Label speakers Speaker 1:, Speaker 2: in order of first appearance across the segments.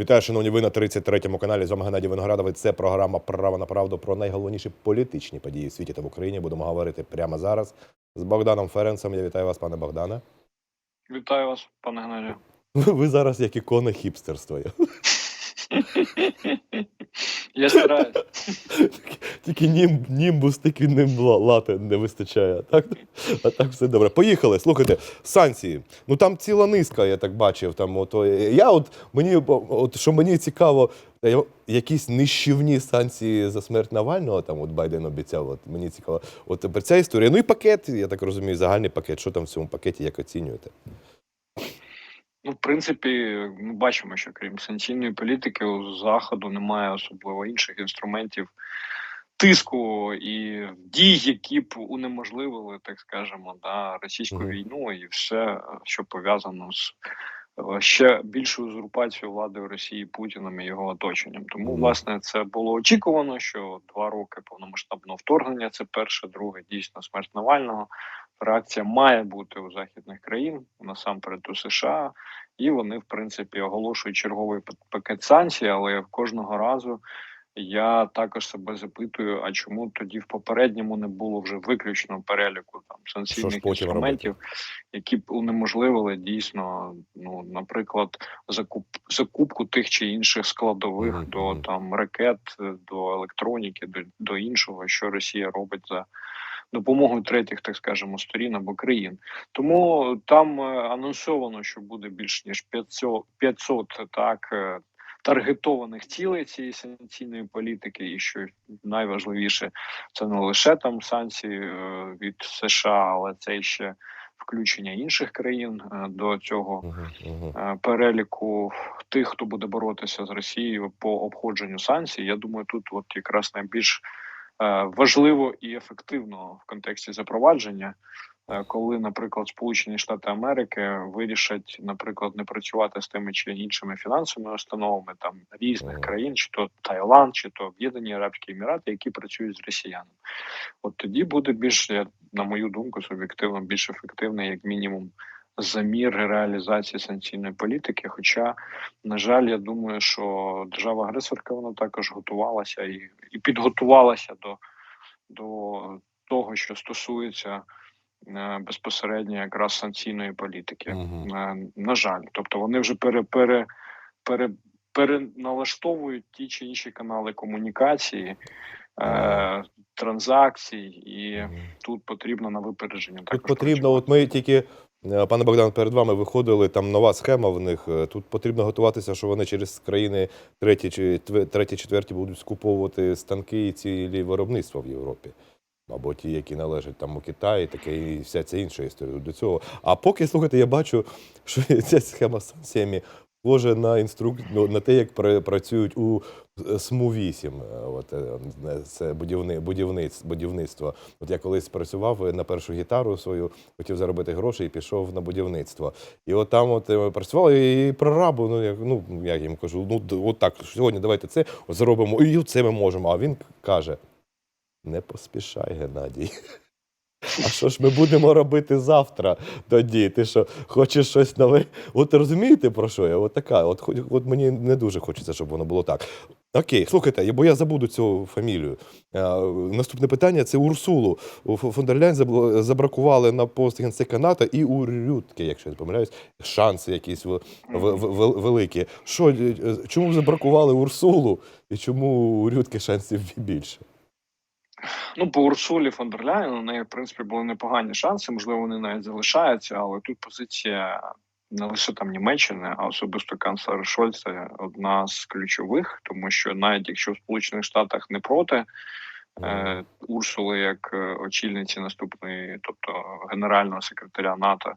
Speaker 1: Вітаю, шановні, ви на 33-му каналі. З вами Геннадій Виноградовий. Це програма Право на правду про найголовніші політичні події в світі та в Україні. Будемо говорити прямо зараз з Богданом Ференцем. Я вітаю вас, пане Богдане.
Speaker 2: Вітаю вас, пане Геннадію.
Speaker 1: Ви зараз як ікона хіпстерства.
Speaker 2: Я стараюсь.
Speaker 1: Тільки нім, німбус, тільки ним лати не вистачає. Так? А так все добре. Поїхали. Слухайте, санкції. Ну там ціла низка, я так бачив. Там, от, я от, мені, от, що мені цікаво, якісь нищівні санкції за смерть Навального, там от Байден обіцяв. От, мені цікаво. От тепер ця історія. Ну і пакет, я так розумію, загальний пакет. Що там в цьому пакеті, як оцінюєте?
Speaker 2: Ну, в принципі, ми бачимо, що крім санкційної політики, у заходу немає особливо інших інструментів тиску і дій, які б унеможливили, так скажемо, да, російську
Speaker 1: Мгм.
Speaker 2: війну і все, що пов'язано з е, ще більшою узурпацією влади в Росії Путіним і його оточенням. Тому,
Speaker 1: Мгм.
Speaker 2: власне, це було очікувано, що два роки повномасштабного вторгнення це перше, друге, дійсно смерть Навального. Реакція має бути у західних країн, насамперед у США, і вони, в принципі, оголошують черговий пакет санкцій, але кожного разу я також себе запитую: а чому тоді в попередньому не було вже виключно переліку там санкційних інструментів, які б унеможливили дійсно, ну, наприклад, закуп закупку тих чи інших складових
Speaker 1: Мгм,
Speaker 2: до там ракет, до електроніки, до, до іншого, що Росія робить за допомогою третіх, так скажемо, сторін або країн. Тому там е, анонсовано, що буде більш ніж 500, 500 так. е, Таргетованих цілей цієї санкційної політики, і що найважливіше, це не лише там санкції е, від США, але це ще включення інших країн до цього переліку тих, хто буде боротися з Росією по обходженню санкцій. Я думаю, тут от якраз найбільш важливо і ефективно в контексті запровадження, е, коли, наприклад, Сполучені Штати Америки вирішать, наприклад, не працювати з тими чи іншими фінансовими установами там різних країн, чи то Таїланд, чи то Об'єднані Арабські Емірати, які працюють з росіянами. От тоді буде більш, на мою думку, суб'єктивно більш ефективний, як мінімум, замір реалізації санкційної політики. Хоча, на жаль, я думаю, що держава-агресорка вона також готувалася і, і підготувалася до, до того, що стосується е, безпосередньо якраз санкційної політики.
Speaker 1: Мгм.
Speaker 2: Е, на жаль, тобто вони вже пере, пере, пере, переналаштовують ті чи інші канали комунікації. Е, транзакцій, і
Speaker 1: Мгм.
Speaker 2: тут потрібно на випередження
Speaker 1: Тут
Speaker 2: також
Speaker 1: потрібно, от ми тільки, пане Богдан, перед вами виходили, там нова схема в них. е, Тут потрібно готуватися, що вони через країни треті чи треті, четверті будуть скуповувати станки і цілі виробництва в Європі. Або ті, які належать там у Китаї, таке і вся ця інша історія до цього. А поки слухайте, я бачу, що ця схема з санкціями схожа на інструк... ну, на те, як пра- працюють у е, СМУ 8 е, От е, це будівни... будівниць... будівництво. От я колись працював на першу гітару свою, хотів заробити гроші і пішов на будівництво. І от там от працював і прорабу, ну як ну я їм кажу, ну от так, сьогодні давайте це зробимо, і це ми можемо. А він каже: не поспішай, Геннадій. А що ж ми будемо робити завтра тоді? Ти що, хочеш щось нове? От розумієте про що я? От така. От, от мені не дуже хочеться, щоб воно було так. Окей, слухайте, бо я забуду цю фамілію. Е, наступне питання це Урсулу. У Ф- фон дер Ляйн забл- забракували на пост генсека НАТО і у Рютке, якщо я не помиляюсь, шанси якісь в- в- в- великі. Що, е, чому забракували Урсулу і чому у Рютке шансів більше?
Speaker 2: Ну, по Урсулі фон дер Ляйн у неї, в принципі, були непогані шанси. Можливо, вони навіть залишаються, але тут позиція не лише там Німеччини, а особисто канцлера Шольца одна з ключових, тому що навіть якщо в Сполучених Штатах не проти. Е, Урсули як е, очільниці наступної, тобто генерального секретаря НАТО,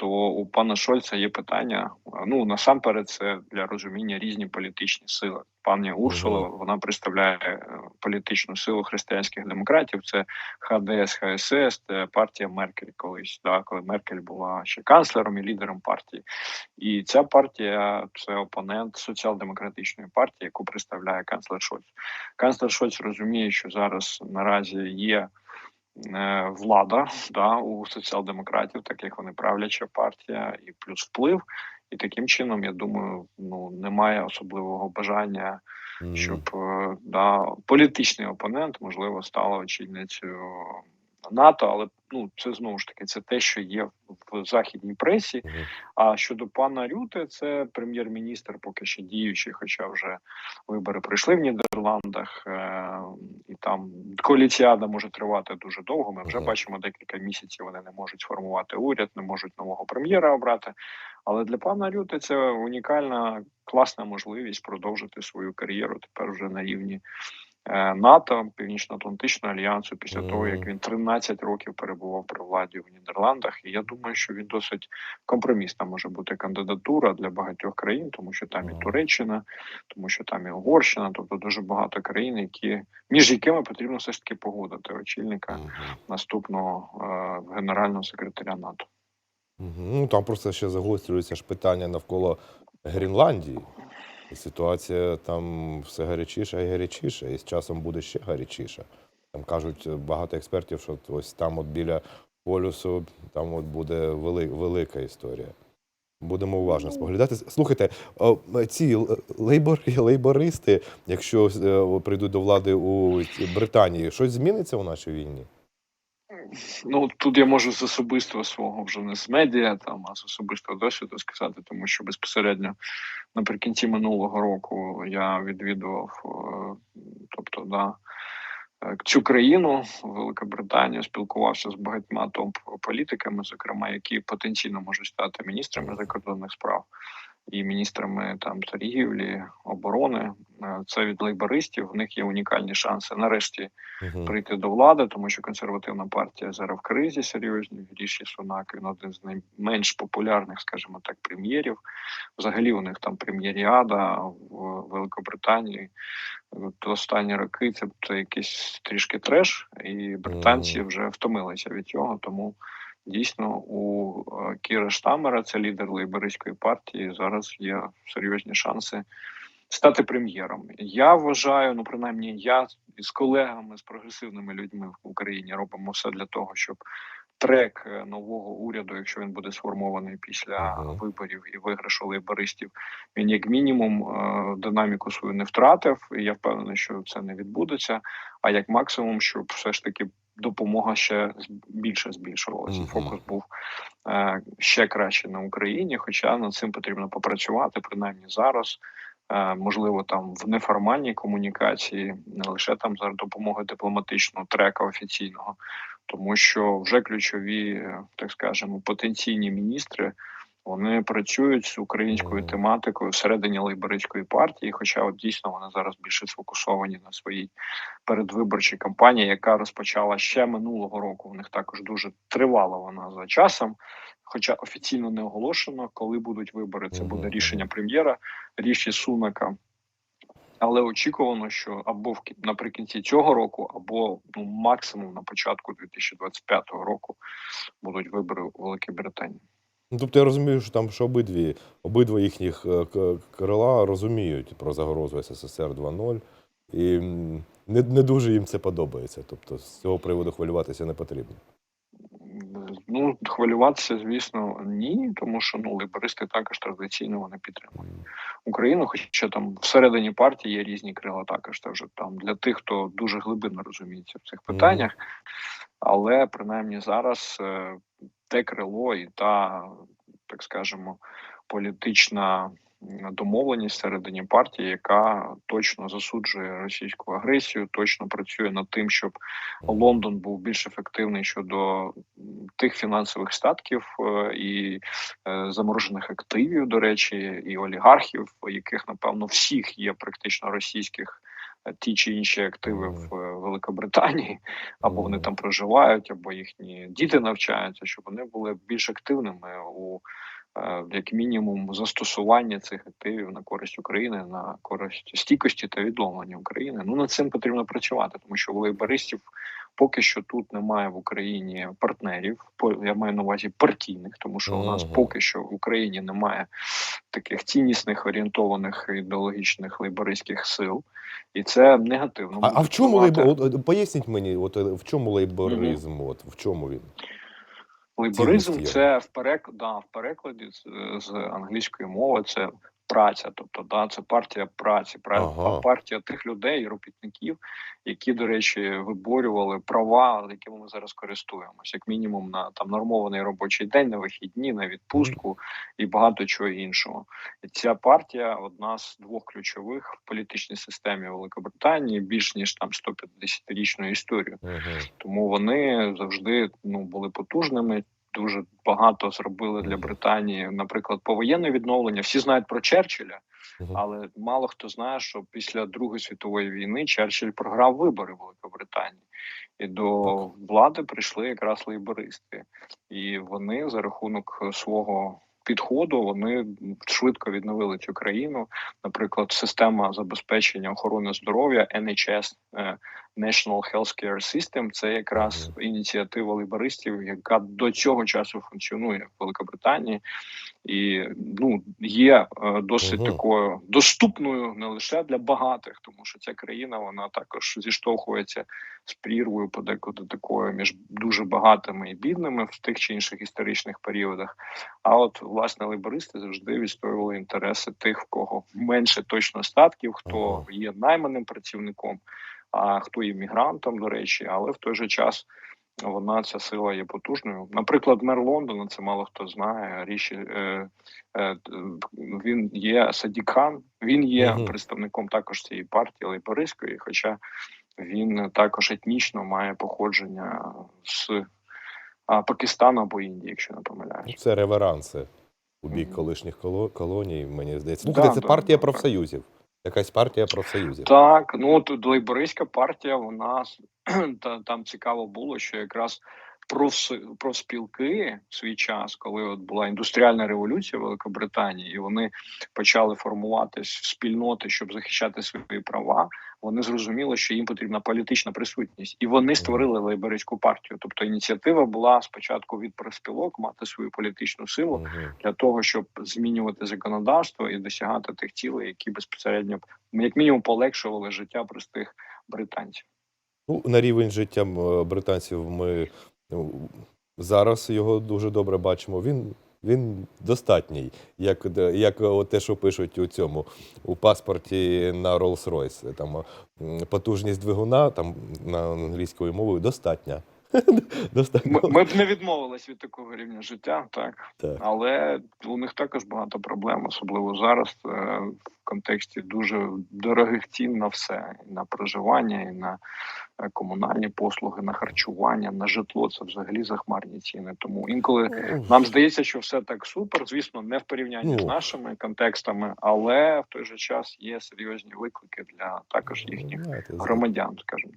Speaker 2: то у пана Шольца є питання. Ну насамперед, це для розуміння різні політичні сили. Пані Урсула вона представляє е, політичну силу християнських демократів. Це ХДС, ХСС, це партія Меркель колись, да, коли Меркель була ще канцлером і лідером партії. І ця партія це опонент соціал-демократичної партії, яку представляє канцлер Шольц. Канцлер Шольц розуміє, що зараз наразі є влада да, у соціал-демократів, так як вони правляча партія, і плюс вплив. І таким чином, я думаю, ну немає особливого бажання, щоб е, да, політичний опонент, можливо, стала очільницею НАТО, але ну це знову ж таки це те, що є в західній пресі. А щодо пана Рюте, це прем'єр-міністр, поки що діючий, хоча вже вибори пройшли в Нідерландах, е- і там коаліціада може тривати дуже довго. Ми вже бачимо декілька місяців. Вони не можуть сформувати уряд, не можуть нового прем'єра обрати. Але для пана Рюте це унікальна класна можливість продовжити свою кар'єру тепер вже на рівні. Е, НАТО, Північно-Атлантичного альянсу, після того як він 13 років перебував при владі в Нідерландах, і я думаю, що він досить компромісна може бути кандидатура для багатьох країн, тому що там і Туреччина, тому що там і Угорщина, тобто дуже багато країн, які між якими потрібно все ж таки погодити очільника наступного е, генерального секретаря НАТО.
Speaker 1: Ну там просто ще загострюється ж питання навколо Гренландії. І ситуація там все гарячіша і гарячіша, і з часом буде ще гарячіша. Там кажуть е, багато експертів, що ось там, от біля полюсу, там от буде вели, велика історія. Будемо уважно споглядати. Слухайте, о, ці лейбори, лейбористи, якщо е, прийдуть до влади у Британії, щось зміниться у нашій війні?
Speaker 2: Ну тут я можу з особистого свого вже не з медіа, там а з особистого досвіду сказати, тому що безпосередньо наприкінці минулого року я відвідував, е, тобто да. е, Цю країну Великобританію спілкувався з багатьма топ-політиками, зокрема, які потенційно можуть стати міністрами закордонних справ і міністрами там торгівлі, оборони. Е, Це від лейбористів. В них є унікальні шанси нарешті
Speaker 1: Мгм.
Speaker 2: прийти до влади, тому що консервативна партія зараз в кризі серйозній. Ріші Сунак він один з найменш популярних, скажімо так, прем'єрів. Взагалі у них там прем'єріада в Великобританії. От останні роки це, це якийсь трішки треш, і британці
Speaker 1: Мгм.
Speaker 2: вже втомилися від цього. Тому дійсно у е, Кіра Штамера, це лідер лейбористської партії, зараз є серйозні шанси стати прем'єром. Я вважаю, ну принаймні, я з колегами, з прогресивними людьми в Україні робимо все для того, щоб трек е, нового уряду, якщо він буде сформований після виборів і виграшу лейбористів, він як мінімум е, динаміку свою не втратив. І я впевнений, що це не відбудеться. А як максимум, щоб все ж таки допомога ще більше збільшувалася. Фокус був е, ще краще на Україні, хоча над цим потрібно попрацювати, принаймні зараз. Е, Можливо, там в неформальній комунікації, не лише там за допомогою дипломатичного трека офіційного, тому що вже ключові, е, так скажемо, потенційні міністри вони працюють з українською тематикою всередині лейбористської партії. Хоча, от дійсно, вони зараз більше сфокусовані на своїй передвиборчій кампанії, яка розпочала ще минулого року. У них також дуже тривала вона за часом. Хоча офіційно не оголошено, коли будуть вибори. Це буде рішення прем'єра Ріші Сунака. Але очікувано, що або в кі- наприкінці цього року, або ну максимум на початку 2025 року будуть вибори у Великій Британії.
Speaker 1: Ну, тобто я розумію, що там що обидві, обидва їхніх е, крила розуміють про загрозу СССР 2.0, і не, не дуже їм це подобається. Тобто з цього приводу хвилюватися не потрібно.
Speaker 2: Ну хвилюватися, звісно, ні, тому що ну лейбористи також традиційно вони підтримують Україну. Хоча там всередині партії є різні крила, також це вже там для тих, хто дуже глибинно розуміється в цих питаннях. Але принаймні зараз е, те крило і та, так скажемо, політична домовленість всередині партії, яка точно засуджує російську агресію, точно працює над тим, щоб Лондон був більш ефективний щодо тих фінансових статків е, і е, заморожених активів, до речі, і олігархів, яких напевно всіх є практично російських. е, Ті чи інші активи в Великобританії, або вони там проживають, або їхні діти навчаються, щоб вони були більш активними у як мінімум застосуванні цих активів на користь України, на користь стійкості та відновлення України. Ну над цим потрібно працювати, тому що у лейбористів поки що тут немає в Україні партнерів. я маю на увазі партійних, тому що у нас поки що в Україні немає таких ціннісних орієнтованих ідеологічних лейбористських сил, і це негативно.
Speaker 1: А, а в чому от поясніть мені, от е, в чому лейборизм? От в чому він?
Speaker 2: Лейборизм це в перек... да, в перекладі з, з англійської мови це праця, тобто да, це партія праці, пра-
Speaker 1: Ага.
Speaker 2: партія тих людей, робітників, які, до речі, виборювали права, якими ми зараз користуємося, як мінімум на там нормований робочий день, на вихідні, на відпустку і багато чого іншого. І ця партія одна з двох ключових в політичній системі Великобританії, більш ніж там 150-річну історію.
Speaker 1: Угу.
Speaker 2: Тому вони завжди ну були потужними. Дуже багато зробили для Британії, наприклад, повоєнне відновлення. Всі знають про Черчилля, але мало хто знає, що після Другої світової війни Черчилль програв вибори в Великобританії, і до влади прийшли якраз лейбористи, і вони за рахунок свого підходу вони швидко відновили цю країну. Наприклад, система забезпечення охорони здоров'я NHS National Healthcare System – це якраз ініціатива лейбористів, яка до цього часу функціонує в Великобританії, і ну є е, досить такою доступною не лише для багатих, тому що ця країна вона також зіштовхується з прірвою подекуди такою між дуже багатими і бідними в тих чи інших історичних періодах. А от власне лейбористи завжди відстоювали інтереси тих, в кого менше точно статків, хто є найманим працівником, а хто є мігрантом, до речі, але в той же час. Вона ця сила є потужною. Наприклад, мер Лондона, це мало хто знає. Ріші е, е, він є Садік Хан, він є
Speaker 1: Мгм.
Speaker 2: представником також цієї партії лейбористської, хоча він також етнічно має походження з а, Пакистану або Індії, якщо не помиляюсь.
Speaker 1: Ну, Це реверанси у бік колишніх коло- колоній, мені здається. Слухайте,
Speaker 2: Да,
Speaker 1: це
Speaker 2: да,
Speaker 1: партія
Speaker 2: да,
Speaker 1: профсоюзів. Якась партія профсоюзів.
Speaker 2: Так, ну от лейбористська партія, вона та там цікаво було, що якраз профс- профспілки в свій час, коли от була індустріальна революція в Великобританії, і вони почали формуватись в спільноти, щоб захищати свої права. Вони зрозуміли, що їм потрібна політична присутність, і вони створили лейбористську партію. Тобто ініціатива була спочатку від профспілок мати свою політичну силу для того, щоб змінювати законодавство і досягати тих цілей, які безпосередньо як мінімум полегшували життя простих британців.
Speaker 1: Ну, на рівень життя британців ми ну, зараз його дуже добре бачимо. Він, він достатній, як, як от те, що пишуть у цьому у паспорті на Rolls-Royce. Там потужність двигуна там на англійською мовою достатня.
Speaker 2: Ми, ми б не відмовились від такого рівня життя, так
Speaker 1: Так.
Speaker 2: але у них також багато проблем, особливо зараз е, в контексті дуже дорогих цін на все і на проживання, і на е, комунальні послуги, на харчування, на житло. Це взагалі захмарні ціни. Тому інколи Нам здається, що все так супер. Звісно, не в порівнянні
Speaker 1: Ну.
Speaker 2: з нашими контекстами, але в той же час є серйозні виклики для також їхніх громадян, скажімо.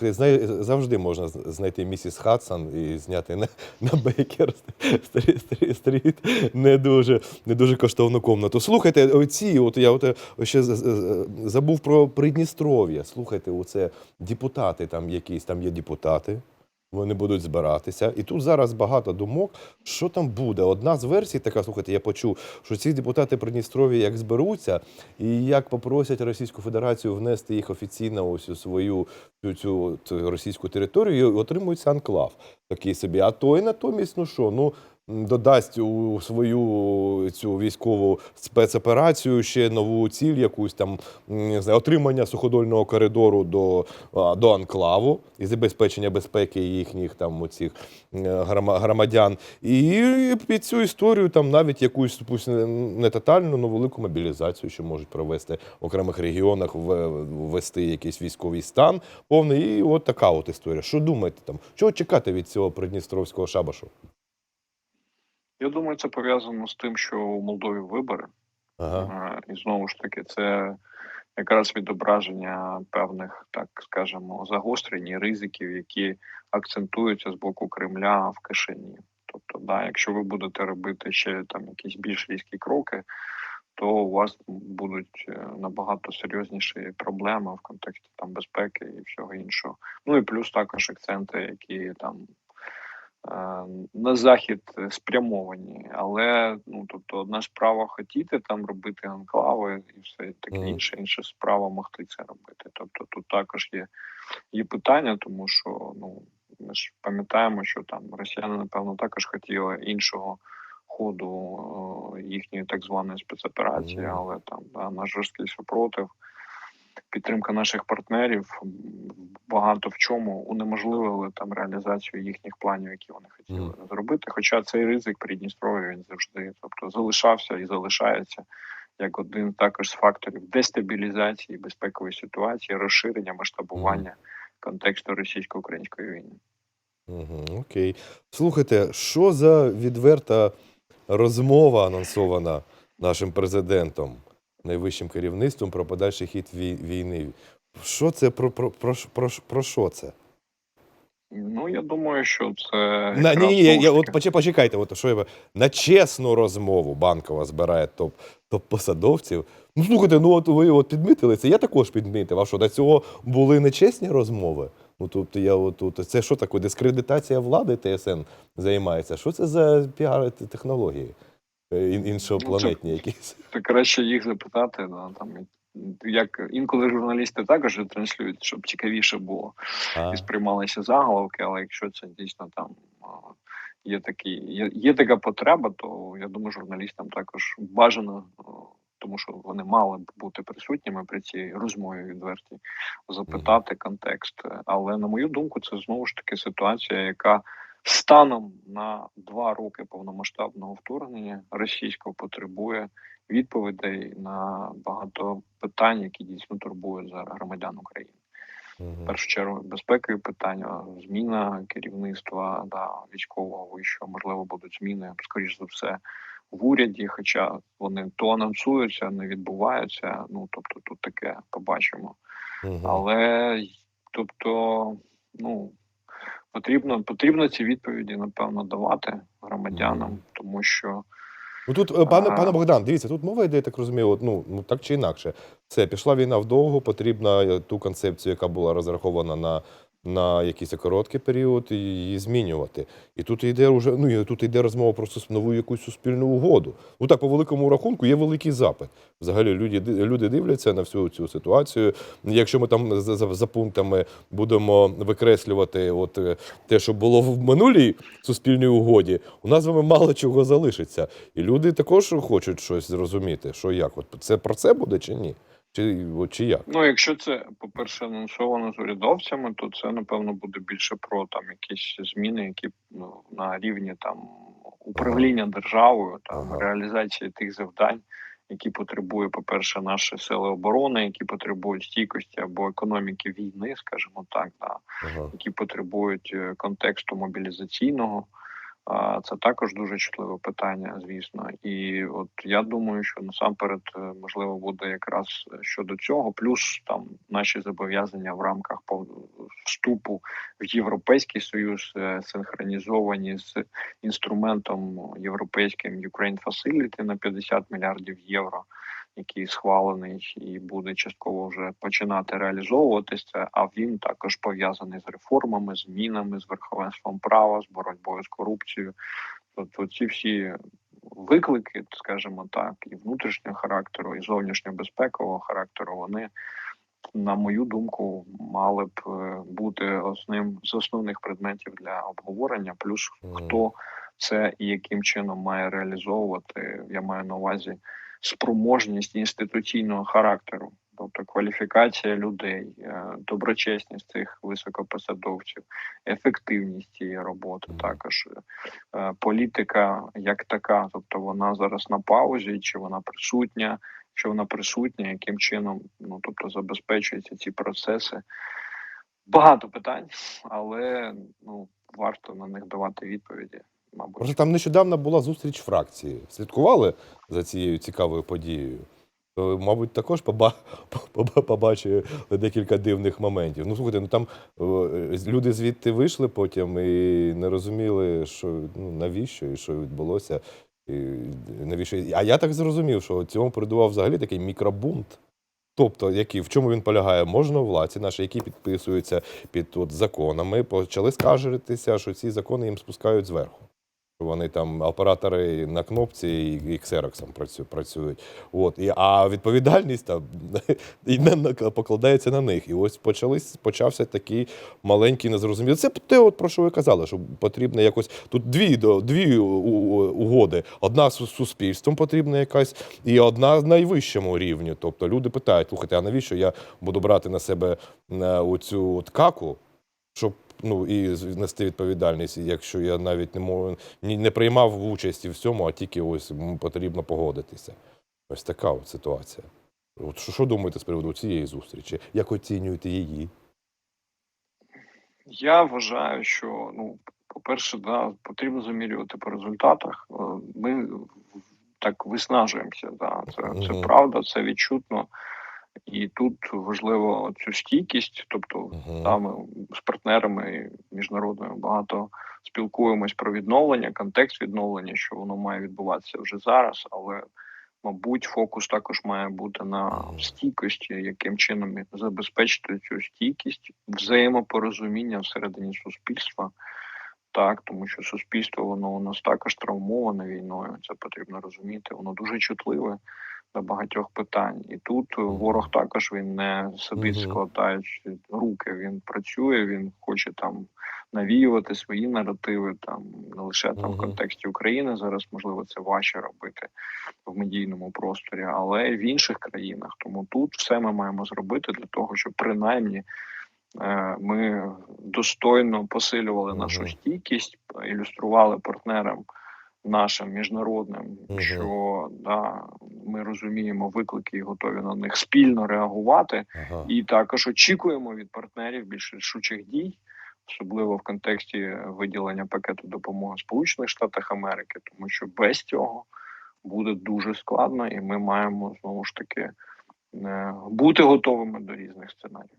Speaker 1: Знає, завжди можна знайти місіс Хадсон і зняти на, на Бейкер стрі- стрі- стріт не дуже, не дуже коштовну комнату. Слухайте, оці, от я от е, ще з- з- забув про Придністров'я. Слухайте, оце депутати там якісь, там є депутати. Вони будуть збиратися. І тут зараз багато думок, що там буде. Одна з версій така, слухайте, я почув, що ці депутати Придністров'я як зберуться і як попросять Російську Федерацію внести їх офіційно ось у свою цю, цю цю російську територію, і отримують анклав такий собі. А той натомість, ну що, ну. Додасть у свою цю військову спецоперацію ще нову ціль, якусь там не знаю, отримання суходольного коридору до, до анклаву і забезпечення безпеки їхніх там е, грома- громадян. І під цю історію там навіть якусь пусть не тотальну, але велику мобілізацію, що можуть провести в окремих регіонах, ввести якийсь військовий стан повний. І от така от історія. Що думаєте там? Чого чекати від цього придністровського шабашу?
Speaker 2: Я думаю, це пов'язано з тим, що у Молдові вибори,
Speaker 1: Ага.
Speaker 2: І знову ж таки, це якраз відображення певних, так скажемо, загострень і ризиків, які акцентуються з боку Кремля в кишені. Тобто, да, якщо ви будете робити ще там якісь більш різкі кроки, то у вас будуть е, набагато серйозніші проблеми в контексті там безпеки і всього іншого. Ну і плюс також акценти, які там на захід спрямовані. Але ну тобто, одна справа хотіти там робити анклави і все таке
Speaker 1: Мгм.
Speaker 2: інше, інша справа могти це робити. Тобто тут також є, є питання, тому що ну Ми ж пам'ятаємо, що там росіяни, напевно, також хотіли іншого ходу е, їхньої так званої спецоперації,
Speaker 1: Мгм.
Speaker 2: але там да, наш жорсткий супротив, підтримка наших партнерів багато в чому унеможливили там реалізацію їхніх планів, які вони хотіли зробити. Хоча цей ризик Придністров'я він завжди, тобто залишався і залишається як один також з факторів дестабілізації безпекової ситуації, розширення масштабування контексту російсько-української війни.
Speaker 1: Угу, окей. Слухайте, що за відверта розмова анонсована нашим президентом, найвищим керівництвом про подальший хід вій- війни? Що це про, про, про, про, про що це?
Speaker 2: Ну я думаю, що це
Speaker 1: На, ні, ні, я, я, от поче- почекайте, от що я на чесну розмову банкова збирає топ, топ-посадовців. Ну слухайте, ну от ви от підмітили це. Я також підмітив. А що до цього були нечесні розмови? Ну тобто я от тут це що таке? Дискредитація влади ТСН займається. Що це за піар технології? Е, ін- Іншопланетні якісь.
Speaker 2: Це краще їх запитати. Да, там як інколи журналісти також транслюють, щоб цікавіше було.
Speaker 1: А,
Speaker 2: і сприймалися заголовки, але якщо це дійсно там є такі, є, є така потреба, то я думаю, журналістам також бажано, тому що вони мали б бути присутніми при цій розмові відвертій, запитати контекст. Але на мою думку, це знову ж таки ситуація, яка станом на два роки повномасштабного вторгнення російського потребує відповідей на багато питань, які дійсно турбують зараз громадян України в першу чергу безпекові питання, зміна керівництва да, військового вищого, можливо, будуть зміни, скоріш за все, в уряді, хоча вони то анонсуються, не відбуваються. Ну тобто, тут таке побачимо.
Speaker 1: Мгм.
Speaker 2: Але тобто, ну потрібно, потрібно ці відповіді, напевно, давати громадянам, тому що
Speaker 1: Ну тут, е, пане, пане Богдан, дивіться, тут мова йде, я так розумію, от, ну, ну так чи інакше. Це пішла війна вдовго, потрібно е, ту концепцію, яка була розрахована на, на якийсь короткий період, і її змінювати. І тут йде вже, ну і тут йде розмова про нову якусь суспільну угоду. Ну так, по великому рахунку, є великий запит. Взагалі люди, люди дивляться на всю цю ситуацію. Якщо ми там за, за, пунктами будемо викреслювати от, е, те, що було в минулій суспільній угоді, у нас вами мало чого залишиться. І люди також хочуть щось зрозуміти, що як. От це про це буде чи ні? Чи, чи як?
Speaker 2: Ну, якщо це, по-перше, анонсовано з урядовцями, то це напевно буде більше про там якісь зміни, які ну, на рівні там управління державою, там
Speaker 1: Ага.
Speaker 2: реалізації тих завдань, які потребує, по-перше, наші сили оборони, які потребують стійкості або економіки війни, скажімо так, да,
Speaker 1: Ага.
Speaker 2: які потребують е, контексту мобілізаційного. Це також дуже чутливе питання, звісно. І от я думаю, що насамперед е, можливо буде якраз щодо цього, плюс там наші зобов'язання в рамках вступу в Європейський Союз е, синхронізовані з інструментом європейським Ukraine Facility на 50 мільярдів євро який схвалений і буде частково вже починати реалізовуватися. А він також пов'язаний з реформами, змінами, з верховенством права, з боротьбою з корупцією. Тобто ці всі виклики, скажімо так, і внутрішнього характеру, і зовнішньобезпекового характеру, вони. На мою думку, мали б е, бути основним з основних предметів для обговорення. Плюс хто це і яким чином має реалізовувати, я маю на увазі спроможність інституційного характеру, тобто кваліфікація людей, е, доброчесність цих високопосадовців, ефективність цієї роботи, також е, політика як така, тобто вона зараз на паузі, чи вона присутня, що вона присутня, яким чином ну тобто забезпечуються ці процеси. Багато питань, але ну варто на них давати відповіді. Мабуть,
Speaker 1: Просто там нещодавно була зустріч фракції. Слідкували за цією цікавою подією. То, мабуть, також поба- поба- побачили декілька дивних моментів. Ну, слухайте, ну там люди звідти вийшли потім і не розуміли, що ну, навіщо і що відбулося. І навіщо. А я так зрозумів, що цьому передував взагалі такий мікробунт. Тобто, який, в чому він полягає? Можна владці наші, які підписуються під от, законами, почали скаржитися, що ці закони їм спускають зверху. Вони там оператори на кнопці і, і ксероксом працю, працюють. От. І, а відповідальність там і покладається на них. І ось почались, почався такий маленький незрозумілий. Це те, от, про що ви казали, що потрібно якось. Тут дві, дві угоди. Одна з суспільством потрібна якась, і одна на найвищому рівні. Тобто люди питають: слухайте, а навіщо я буду брати на себе е, оцю от каку, щоб ну і нести відповідальність, якщо я навіть не можу не приймав участі в цьому, а тільки ось потрібно погодитися. Ось така от ситуація. От що, що думаєте з приводу цієї зустрічі? Як оцінюєте її?
Speaker 2: Я вважаю, що ну, по-перше, да, потрібно замірювати по результатах. Е, Ми так виснажуємося. Да. Це, це правда, це відчутно. І тут важливо цю стійкість, тобто. Та ми з партнерами міжнародними багато спілкуємось про відновлення, контекст відновлення, що воно має відбуватися вже зараз, але мабуть, фокус також має бути на стійкості, яким чином забезпечити цю стійкість, взаємопорозуміння всередині суспільства. Так, тому що суспільство воно у нас також травмоване війною. Це потрібно розуміти. Воно дуже чутливе до багатьох питань. І тут е, ворог також він не сидить, складаючи руки. Він працює, він хоче там навіювати свої наративи, там не лише там в контексті України. Зараз можливо це важче робити в медійному просторі, але й в інших країнах. Тому тут все ми маємо зробити для того, щоб принаймні. е, Ми достойно посилювали нашу стійкість, ілюстрували партнерам нашим міжнародним,
Speaker 1: Мгм.
Speaker 2: що да, ми розуміємо виклики і готові на них спільно реагувати,
Speaker 1: Ага.
Speaker 2: і також очікуємо від партнерів більш рішучих дій, особливо в контексті виділення пакету допомоги Сполучених Штатах Америки, тому що без цього буде дуже складно, і ми маємо знову ж таки е, бути готовими до різних сценаріїв.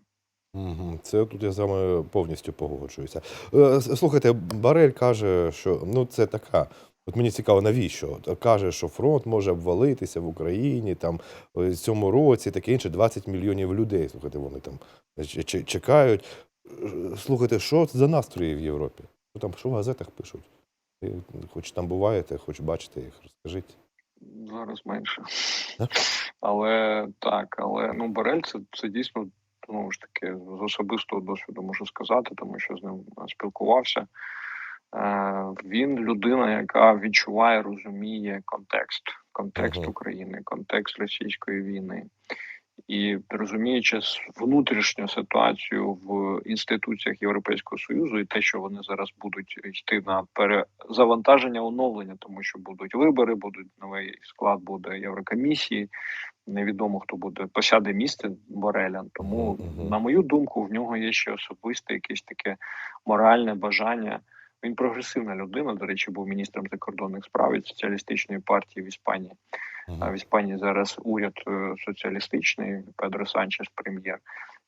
Speaker 1: Це тут я з вами повністю погоджуюся. Е, Слухайте, Барель каже, що ну це така. От мені цікаво, навіщо? От Каже, що фронт може обвалитися в Україні там в цьому році, таке інше, 20 мільйонів людей. Слухайте, вони там чекають. Е, Слухайте, що за настрої в Європі? Що там, що в газетах пишуть? Ви Хоч там буваєте, хоч бачите їх, розкажіть.
Speaker 2: Зараз менше.
Speaker 1: Так?
Speaker 2: Але так, але ну Борель це, це дійсно знову ж таки з особистого досвіду можу сказати, тому що з ним спілкувався. Е, він людина, яка відчуває, розуміє контекст, контекст
Speaker 1: Мгм.
Speaker 2: України, контекст російської війни. І розуміючи внутрішню ситуацію в інституціях Європейського союзу, і те, що вони зараз будуть йти на перезавантаження оновлення, тому що будуть вибори, будуть новий склад буде Єврокомісії. Невідомо хто буде посяде місце Бореля. Тому, на мою думку, в нього є ще особисте якесь таке моральне бажання. Він прогресивна людина. До речі, був міністром закордонних справ від соціалістичної партії в Іспанії. А в Іспанії зараз уряд е, соціалістичний, Педро Санчес прем'єр,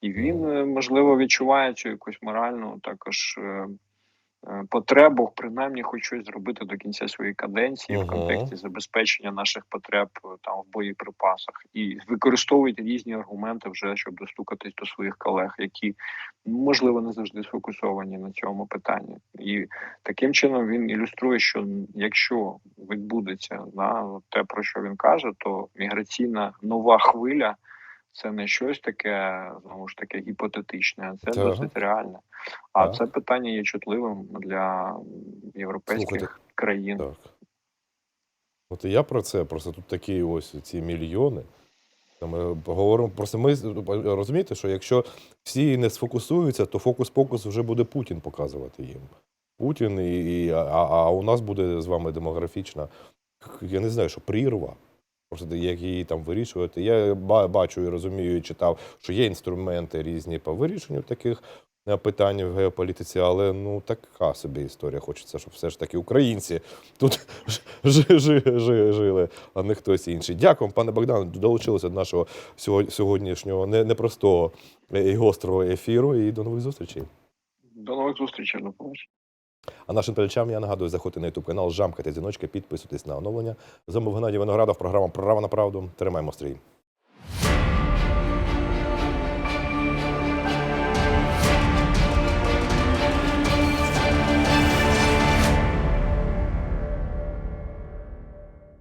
Speaker 2: і він е, можливо відчуває цю якусь моральну також е, потребу, принаймні, хоч щось зробити до кінця своєї каденції в контексті забезпечення наших потреб е, там в боєприпасах, і використовують різні аргументи вже щоб достукатись до своїх колег, які можливо не завжди сфокусовані на цьому питанні, і таким чином він ілюструє, що якщо відбудеться да, те, про що він каже, то міграційна нова хвиля це не щось таке, знову ж таки, гіпотетичне, а це
Speaker 1: Так.
Speaker 2: досить реальне. А
Speaker 1: Так.
Speaker 2: це питання є чутливим для європейських
Speaker 1: Слухайте,
Speaker 2: країн.
Speaker 1: Так. От і я про це. Просто тут такі ось ці мільйони. Ми поговоримо. Просто ми розумієте, що якщо всі не сфокусуються, то фокус-покус вже буде Путін показувати їм. Путін, і, і, а, а у нас буде з вами демографічна, я не знаю, що прірва. Просто як її там вирішувати. Я бачу і розумію, і читав, що є інструменти різні по вирішенню таких е, питань в геополітиці, але ну така собі історія. Хочеться, щоб все ж таки українці тут жи- жи- жи- жили, а не хтось інший. Дякую, пане Богдане, долучилися до нашого сьогоднішнього непростого і гострого ефіру. І до нових зустрічей.
Speaker 2: До нових зустрічей, до побачення.
Speaker 1: А нашим телечам я нагадую, заходьте на ютуб канал, жамкайте дзвіночки, підписуйтесь на оновлення. З вами Геннадій Виноградов, програма Права на правду. Тримаємо стрій.